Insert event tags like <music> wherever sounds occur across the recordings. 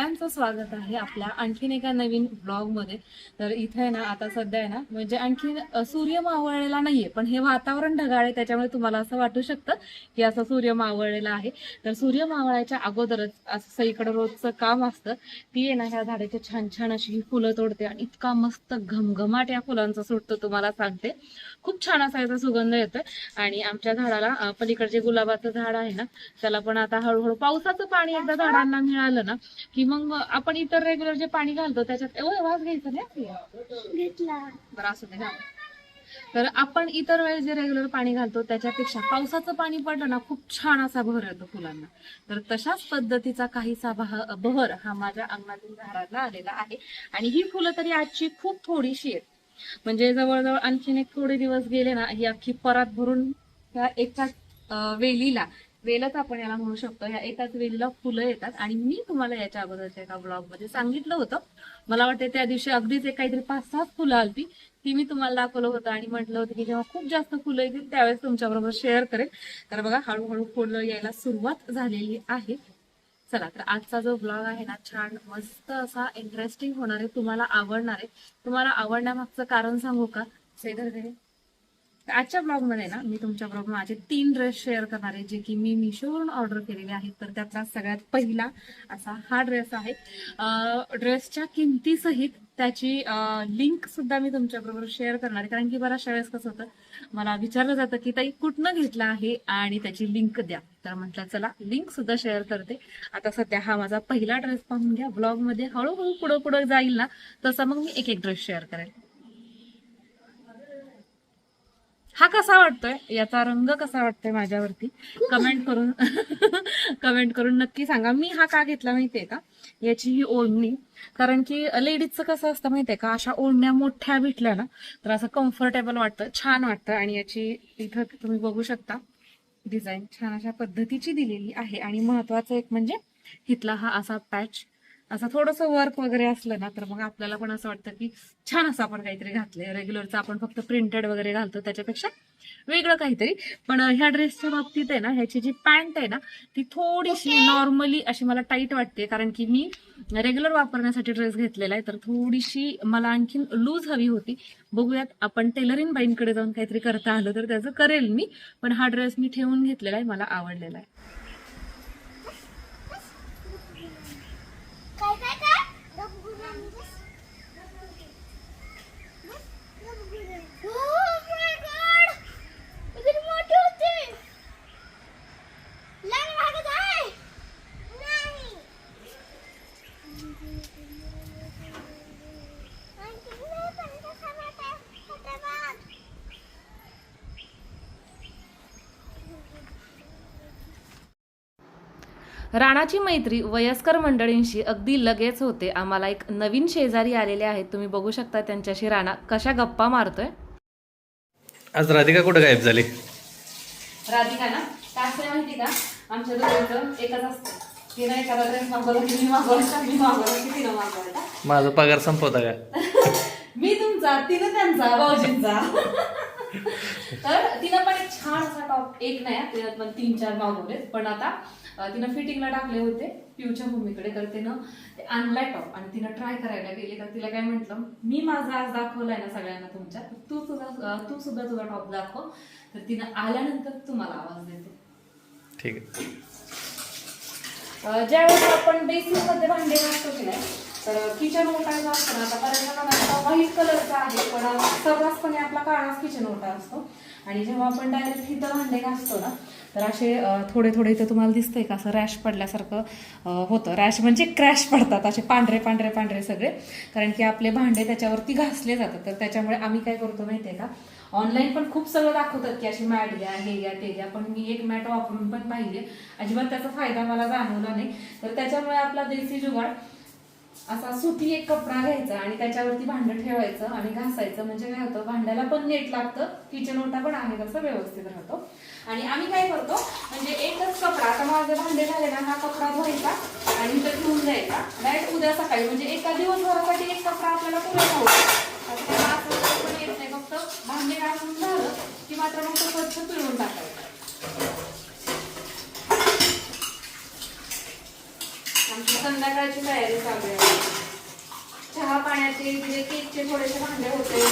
सगळ्यांचं स्वागत आहे आपल्या आणखीन एका नवीन ब्लॉगमध्ये तर इथे ना आता सध्या आहे ना म्हणजे आणखीन सूर्य मावळलेला नाहीये पण हे वातावरण ढगाळ आहे त्याच्यामुळे तुम्हाला असं वाटू शकतं की असं सूर्य मावळलेला आहे. तर सूर्य मावळायच्या अगोदरच असं सगळीकडे रोजचं काम असतं ती आहे ना ह्या झाडाची छान छान अशी ही फुलं तोडते आणि इतका मस्त घमघमाट या फुलांचा सुटतो तुम्हाला सांगते. खूप छान असा याचा सुगंध येतोय. आणि आमच्या झाडाला पलीकडचे गुलाबाचं झाड आहे ना त्याला पण आता हळूहळू पावसाचं पाणी एकदा झाडांना मिळालं ना की मग आपण इतर रेग्युलर जे पाणी घालतो त्याच्यात एवढं वास घ्यायचं नाही घेतला. बरं असू दे. तर आपण इतर वेळेस जे रेग्युलर पाणी घालतो त्याच्यापेक्षा पावसाचं पाणी पडलं ना खूप छान असा बहर येतो फुलांना. तर तशाच पद्धतीचा काहीसा बह- बहर हा माझ्या अंगणातील झाडाला आलेला आहे. आणि ही फुलं तरी आजची खूप थोडीशी आहेत. म्हणजे जवळजवळ आणखीन एक थोडे दिवस गेले ना ही अख्खी परात भरून त्या एकाच अं, वेलीला वेलच आपण याला म्हणू शकतो. या एकाच वेलीला फुलं येतात. आणि मी तुम्हाला याच्या अगोदरच्या एका ब्लॉगमध्ये सांगितलं होतं. मला वाटतं त्या दिवशी अगदीच एक काहीतरी पाच सहा फुलं आलती. ती मी तुम्हाला दाखवलं होतं आणि म्हटलं होतं की जेव्हा खूप जास्त फुलं येतील त्यावेळेस तुमच्याबरोबर शेअर करेल तर बघा हळूहळू फुलं यायला सुरुवात झालेली आहे. चला तर आजचा जो ब्लॉग आहे ना छान मस्त असा इंटरेस्टिंग होणार आहे तुम्हाला आवडणार आहे. तुम्हाला आवडण्यामागचं कारण सांगू का? श्रीधर आजच्या ब्लॉगमध्ये ना मी तुमच्या बरोबर माझे तीन ड्रेस शेअर करणार आहे जे की मी मिशोवरून ऑर्डर केलेले आहेत. तर त्यातला सगळ्यात पहिला असा हा ड्रेस आहे. ड्रेसच्या किमतीसहित त्याची लिंक सुद्धा मी तुमच्याबरोबर शेअर करणार आहे. कारण की बऱ्याचशा वेळेस कसं होतं मला विचारलं जातं की ताई कुठनं घेतला आहे आणि त्याची लिंक द्या. तर म्हटलं चला लिंक सुद्धा शेअर करते. आता सध्या हा माझा पहिला ड्रेस पाहून घ्या. ब्लॉगमध्ये हळूहळू पुढं पुढं जाईल ना तसा मग मी एक एक ड्रेस शेअर करेल. हा कसा वाटतोय? याचा रंग कसा वाटतोय माझ्यावरती? कमेंट करून <laughs> कमेंट करून नक्की सांगा. मी हा का घेतला माहितीये का? याची ही ओढणी. कारण की लेडीजचं कसं असतं माहितीये का? अशा ओढण्या मोठ्या भेटल्या ना तर असं कम्फर्टेबल वाटतं छान वाटतं. आणि याची इथं तुम्ही बघू शकता. डिझाईन छान अशा पद्धतीची दिलेली आहे. आणि महत्वाचं एक म्हणजे इथला हा असा पॅच असं थोडस वर्क वगैरे असलं ना तर मग आपल्याला पण असं वाटतं की छान असं आपण काहीतरी घातलंय. रेग्युलरचं आपण फक्त प्रिंटेड वगैरे घालतो त्याच्यापेक्षा वेगळं काहीतरी. पण ह्या ड्रेसच्या बाबतीत आहे ना ह्याची जी पॅन्ट आहे ना ती थोडीशी नॉर्मली अशी मला टाईट वाटते. कारण की मी रेग्युलर वापरण्यासाठी ड्रेस घेतलेला आहे तर थोडीशी मला आणखीन लूज हवी होती. बघूयात आपण टेलरिंग बाईंकडे जाऊन काहीतरी करता आलं तर त्याचं करेल मी. पण हा ड्रेस मी ठेवून घेतलेला आहे मला आवडलेला आहे. Yeah. राणाची मैत्री वयस्कर मंडळींशी अगदी लगेच होते. आम्हाला एक नवीन शेजारी आलेले आहेत. तुम्ही बघू शकता त्यांच्याशी राणा कशा गप्पा मारतोय. आज राधिका कुठं गायब झाली? राधिका ना? काय असते माहिती का? आमच्या दोघांचं एकच असतं. तिनं एखादा ड्रेस मागवला की मी मागवायचा मी मागवला की तिनं मागवायचा माझा पगार संपवता का? <laughs> मी तुमचा तिनं त्यांचा भाऊजींचा. तर तिनं पण एक छान असा टॉप एक नाही तिनं पण तीन चार मागवलेत पण आता तिनं फिटिंगला टाकले होते पिऊच्या भूमीकडे. तर तिनं ते आणलाय टॉप आणि तिनं ट्राय करायला गेली. तर तिला काय म्हंटल मी माझा आज दाखवलाय ना सगळ्यांना तुमच्या तू अं, तू सुद्धा तुझा टॉप दाखव. तर तिनं आल्यानंतर तुम्हाला आवाज देते. ठीक आहे. ज्यावेळेस आपण बेसिनमध्ये भांडे घासतो की नाही तर किचन ओटा जो असतो ना आता बऱ्याच व्हाईट कलरचा आहे पण सर्रासपणे आपला काळाच किचन ओटा असतो. आणि जेव्हा आपण डायरेक्ट इथं भांडे घासतो ना तर असे थोडे थोडे इथं तुम्हाला दिसतंय का असं रॅश पडल्यासारखं होतं. रॅश म्हणजे क्रॅश पडतात असे पांढरे पांढरे पांढरे सगळे. कारण की आपले भांडे त्याच्यावरती घासले जातात. तर त्याच्यामुळे आम्ही काय करतो माहितीये का ऑनलाईन पण खूप सगळं दाखवतात की अशी मॅट घ्या हे घ्या ते घ्या. पण मी एक मॅट वापरून पण पाहिजे अजिबात त्याचा फायदा मला जाणवला नाही. तर त्याच्यामुळे आपला देसी जुगाड असा सुती एक कपडा घ्यायचा आणि त्याच्यावरती भांडं ठेवायचं आणि घासायचं. म्हणजे काय होतं भांड्याला पण नेट लागतं किचन ओटा पण आहे तसं व्यवस्थित राहतो. आणि आम्ही काय करतो म्हणजे एकच कपडा आता माझे भांडे झाले ना हा कपडा धुवायचा आणि तर ठेवून द्यायचा डायरेक्ट उद्या सकाळी म्हणजे एका दिवसभरासाठी एक कपडा आपल्याला पुरेसा होतो. आता पण येत नाही फक्त भांडे घासून झालं की मात्र मग तो स्वच्छ पिळून टाकायचं. आमची संध्याकाळची तयारी चालू आहे. चहा पाण्याचे तिथे केकचे थोडेसे भांडे होते.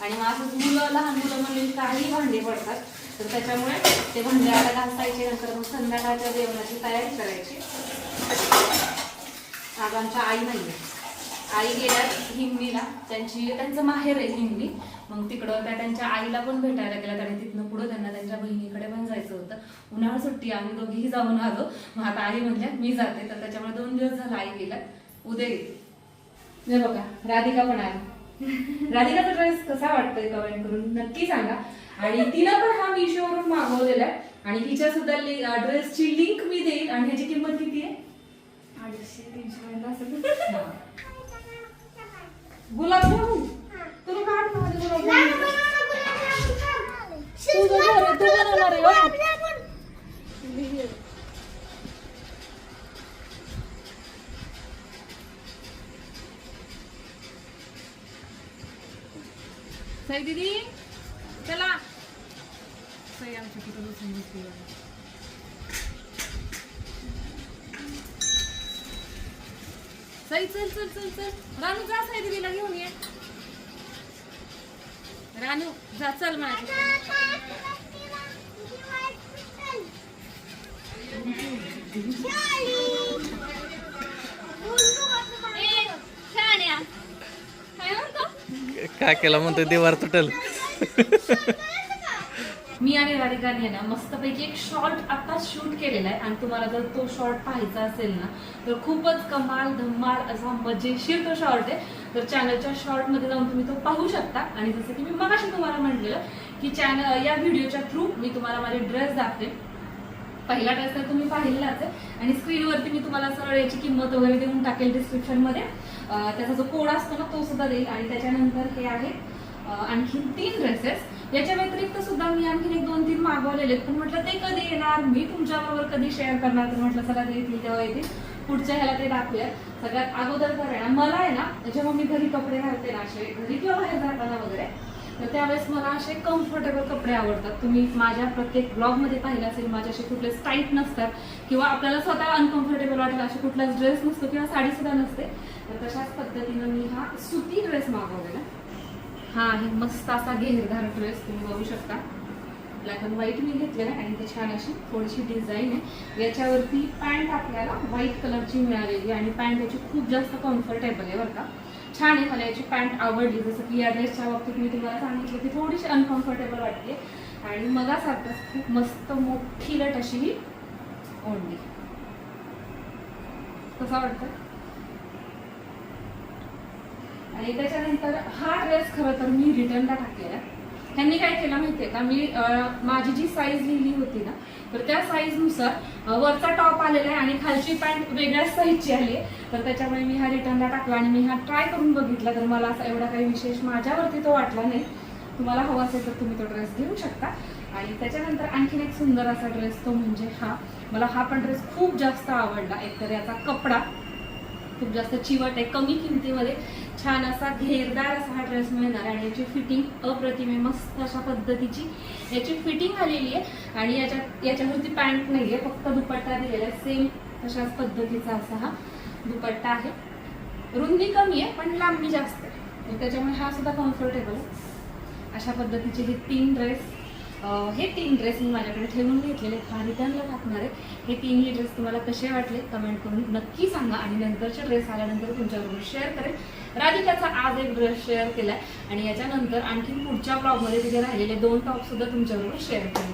आणि मग असंच मुलं लहान मुलं म्हणजे काही भांडे पडतात. तर त्याच्यामुळे ते भांडे आता घासायचे नंतर मग संध्याकाळच्या जेवणाची तयारी करायची. आज आमच्या आई नाही आई गेल्या हिंगणीला. त्यांची त्यांचं माहेर आहे हिंगणी. मग तिकडं त्या त्यांच्या आईला पण भेटायला गेल्यात आणि तिथनं पुढं त्यांना त्यांच्या बहिणीकडे पण जायचं होतं. उन्हाळा सुट्टी आम्ही दोघीही जाऊन आलो. मग आता आई म्हणल्या मी जाते. तर त्याच्यामुळे दोन दिवस झाला आई गेल्यात. उद्या येते हे बघा राधिका पण आली. राधिकाचा ड्रेस कसा वाटतोय कमेंट करून नक्की सांगा. आणि तिनं पण हा मिशोवरून मागवलेला आहे. आणि हिच्या सुद्धा ड्रेसची लिंक मी देईल आणि ह्याची किंमत किती आहे? अडीचशे तीनशे पर्यंत सई दीदी चला. सई आमच्या तिथं बसून बसली. सई चल चल चल चल. रानू जा सई दीदीला घेऊन ये. रानू जा चल माझ्या काय केला म्हणतो देवार तुटल. मी आणि राधिकाने ना मस्तपैकी एक शॉर्ट आता शूट केलेला आहे. आणि तुम्हाला जर तो शॉर्ट पाहायचा असेल ना तर खूपच कमाल धमाल असा मजेशीर तो शॉर्ट आहे. तर चॅनलच्या शॉर्टमध्ये जाऊन तुम्ही तो पाहू शकता. आणि जसं की मी मगाशी तुम्हाला म्हटलेलं की चॅनल या व्हिडिओच्या थ्रू मी तुम्हाला माझे ड्रेस दाखवेन. पहिला ड्रेस तर तुम्ही पाहिलेलाच आहे. आणि स्क्रीनवरती मी तुम्हाला सरळ याची किंमत वगैरे देऊन टाकेल डिस्क्रिप्शनमध्ये त्याचा जो कोड असतो ना तो सुद्धा देईल. आणि त्याच्यानंतर हे आहे आणखीन तीन ड्रेसेस याच्या व्यतिरिक्त सुद्धा मी आणखीन एक दोन तीन मागवलेले आहेत. पण म्हटलं ते कधी येणार? मी तुमच्याबरोबर कधी शेअर करणार? तर म्हटलं चला ते येतील तेव्हा येतील. पुढच्या ह्याला ते दाखवूया सगळ्यात अगोदर तर आहे ना मला आहे ना जेव्हा मी घरी कपडे घालते ना असे घरी किंवा बाहेर जाताना वगैरे तर त्यावेळेस मला असे कम्फर्टेबल कपडे आवडतात. तुम्ही माझ्या प्रत्येक ब्लॉगमध्ये पाहिलं असेल माझे असे कुठले टाईट नसतात किंवा आपल्याला स्वतः अनकम्फर्टेबल वाटेल असे कुठलाच ड्रेस नसतो किंवा साडीसुद्धा नसते. तर तशाच पद्धतीनं मी हा सुती ड्रेस मागवलेला. हा आहे मस्त असा घेरदार ड्रेस तुम्ही बघू शकता. ब्लॅक अँड व्हाईट मी घेतलेला आहे आणि ते छान अशी थोडीशी डिझाईन आहे. याच्यावरती पॅन्ट आपल्याला व्हाईट कलरची मिळालेली आणि पॅन्ट याची खूप जास्त कम्फर्टेबल आहे बरं का. छान आहे मला याची पॅन्ट आवडली. जसं की या ड्रेसच्या बाबतीत मी तुम्हाला सांगितलं की थोडीशी अनकम्फर्टेबल वाटते आणि मगासारखंच खूप मस्त मोठी लट अशी ही ओढली. कसा वाटतं आणि त्याच्यानंतर हा ड्रेस खरं तर मी रिटर्नला टाकलेला. आहे. त्यांनी काय केलं माहितीये का? मी माझी जी साईज लिहिली होती ना तर त्या साईजनुसार वरचा टॉप आलेला आहे आणि खालची पॅन्ट वेगळ्याच साईजची आली आहे. तर त्याच्यामुळे मी हा रिटर्नला टाकला आणि मी हा ट्राय करून बघितला. तर मला असा एवढा काही विशेष माझ्यावरती तो वाटला नाही. तुम्हाला हवा असेल तर तुम्ही तो ड्रेस घेऊ शकता. आणि त्याच्यानंतर आणखीन एक सुंदर असा ड्रेस तो म्हणजे हा. मला हा पण ड्रेस खूप जास्त आवडला. एकतर याचा कपडा खूप जास्त चिवट आहे. कमी किमतीमध्ये छान असा घेरदार असा हा ड्रेस मिळणार आणि याची फिटिंग अप्रतिम आहे. मस्त अशा पद्धतीची याची फिटिंग आलेली आहे. आणि याच्यात याच्यावरती पॅन्ट नाही आहे फक्त दुपट्टा दिलेला आहे. सेम तशाच पद्धतीचा असा हा दुपट्टा आहे. रुंदी कमी आहे पण लांबी जास्त आहे. त्याच्यामुळे हा सुद्धा कम्फर्टेबल आहे. अशा पद्धतीचे हे तीन ड्रेस हे तीन ड्रेस मी माझ्याकडे ठेवून घेतलेले आहेत. हा रिटर्नला टाकणार आहे. हे तीनही ड्रेस तुम्हाला कसे वाटले कमेंट करून नक्की सांगा आणि नंतरचे ड्रेस आल्यानंतर तुमच्याबरोबर शेअर करेन. राधिकाचा आज एक ड्रेस शेअर केला आणि याच्यानंतर आणखीन पुढच्या ब्लॉगमध्ये तिथे राहिलेले दोन टॉप सुद्धा तुमच्याबरोबर शेअर करेन.